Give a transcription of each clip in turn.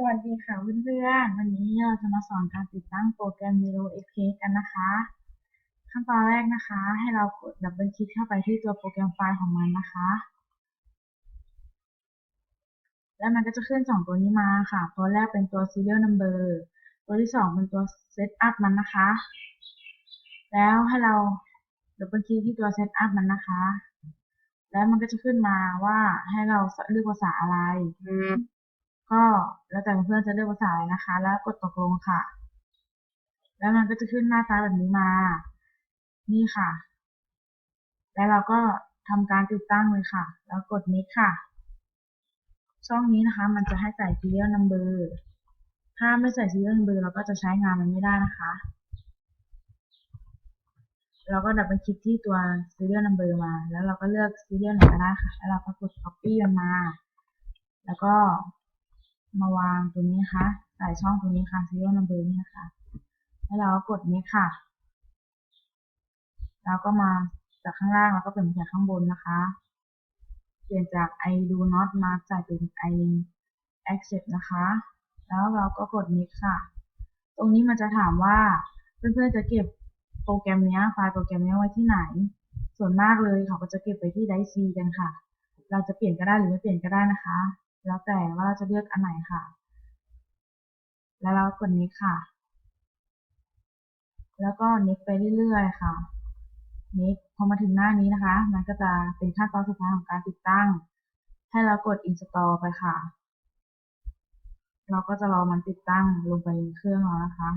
สวัสดีค่ะเพื่อนๆ วันนี้เราจะมาสอนการติดตั้งโปรแกรม Zero FX กันนะคะ ขั้นตอนแรกนะคะ ให้เรากดดับเบิลคลิกเข้าไปที่ตัวโปรแกรมไฟล์ของมันนะคะ แล้วมันก็จะขึ้นสองตัวนี้มาค่ะ ตัวแรกเป็นตัว serial number ตัวที่สองเป็นตัว setup มันนะคะ แล้วให้เราดับเบิลคลิกที่ตัว setup มันนะคะ แล้วมันก็จะขึ้นมาว่าให้เราเลือกภาษาอะไร ก็แล้วแต่เพื่อนจะเลือกภาษาอะไรนะคะ แล้วกดตกลงค่ะ แล้วมันก็จะขึ้นหน้าตาแบบนี้มา นี่ค่ะ แล้วเราก็ทำการติดตั้งเลยค่ะ แล้วกด next ค่ะ ช่องนี้นะคะ มันจะให้ใส่ serial number ถ้าไม่ใส่ serial number เราก็จะใช้งานมันไม่ได้นะคะ เราก็ดับเบิลคลิกที่ตัว serial number มา แล้วเราก็เลือก serial ไหนก็ได้ค่ะ แล้วเราก็กด copy มันมา แล้วก็ มาวางตัวนี้นะคะใส่ช่องตรงนี้ค่ะ serial number นี่นะคะ แล้วเราก็กด next ค่ะ แล้วก็มาจากข้างล่างแล้วก็เปลี่ยนจากข้างบนนะคะ เปลี่ยนจาก I do not มาใส่เป็น I accept นะคะ แล้วเราก็กด next ค่ะ ตรงนี้มันจะถามว่าเพื่อนๆจะเก็บโปรแกรมนี้ไฟล์โปรแกรมนี้ไว้ที่ไหน ส่วนมากเลยเขาก็จะเก็บไว้ที่ไดซีกันค่ะ เราจะเปลี่ยนก็ได้หรือไม่เปลี่ยนก็ได้นะคะ แล้วแต่ว่าเราจะเลือกอันไหนค่ะ แล้วเรากด next ค่ะ แล้วก็ next ไปเรื่อยๆค่ะ next พอมาถึงหน้านี้นะคะ มันก็จะเป็นขั้นตอนสุดท้ายของการติดตั้ง ให้เรากด install ไปค่ะ เราก็จะรอมันติดตั้งลงไปในเครื่องเรานะคะ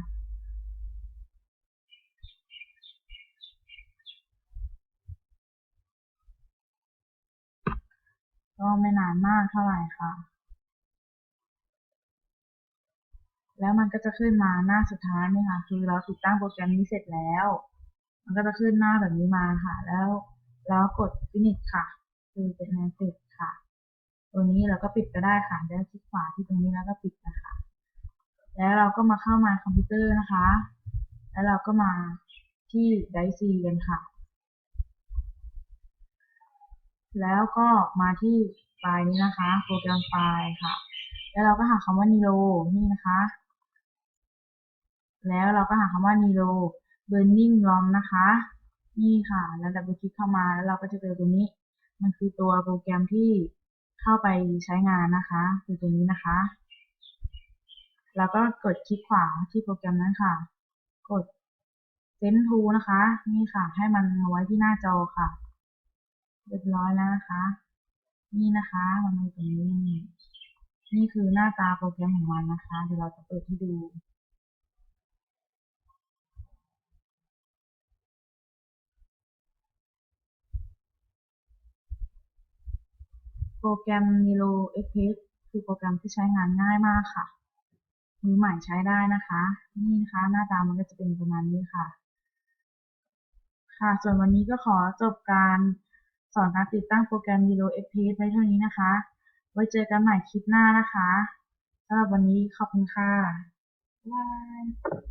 ก็ไม่นานมากเท่าไหร่ค่ะ แล้วมันก็จะขึ้นมาหน้าสุดท้ายนี่ค่ะ คือเราติดตั้งโปรแกรมนี้เสร็จแล้ว มันก็จะขึ้นหน้าแบบนี้มาค่ะ แล้วเรากด finish ค่ะ คือเป็นงานเสร็จค่ะ ตัวนี้เราก็ปิดก็ได้ค่ะแล้วคลิกขวาที่ตรงนี้แล้วก็ปิดนะคะ แล้วเราก็มาเข้ามาคอมพิวเตอร์นะคะ แล้วเราก็มาที่ไดซีกันค่ะ แล้วก็มาที่ไฟล์นี้นะคะ โปรแกรมไฟล์ค่ะ แล้วเราก็หาคำว่า Niro นี่นะคะ แล้วเราก็หาคำว่า Niro Burning ROM นะคะ นี่ค่ะ แล้วดับเบิลคลิกเข้ามาแล้วเราก็จะเจอตัวนี้ มันคือตัวโปรแกรมที่เข้าไปใช้งานนะคะ คือตัวนี้นะคะ แล้วก็กดคลิกขวาที่โปรแกรมนั้นค่ะ กด Send to นะคะ นี่ค่ะ ให้มันมาไว้ที่หน้าจอค่ะ เรียบร้อยแล้วนะคะ นี่นะคะมันมีตรงนี้นี่คือหน้าตาโปรแกรมของมันนะคะ เดี๋ยวเราจะเปิดให้ดูโปรแกรม Niro Express คือโปรแกรมที่ใช้งานง่ายมากค่ะ มือใหม่ใช้ได้นะคะ นี่นะคะ หน้าตามันก็จะเป็นประมาณนี้ค่ะ ค่ะ ส่วนวันนี้ก็ขอจบการ สอนการติดตั้งโปรแกรม Niro f p a s e ไว้เท่านี้นะคะ ไว้เจอกันใหม่คลิปหน้านะคะสำหรับวันนี้ขอบคุณค่ะบ๊ายบาย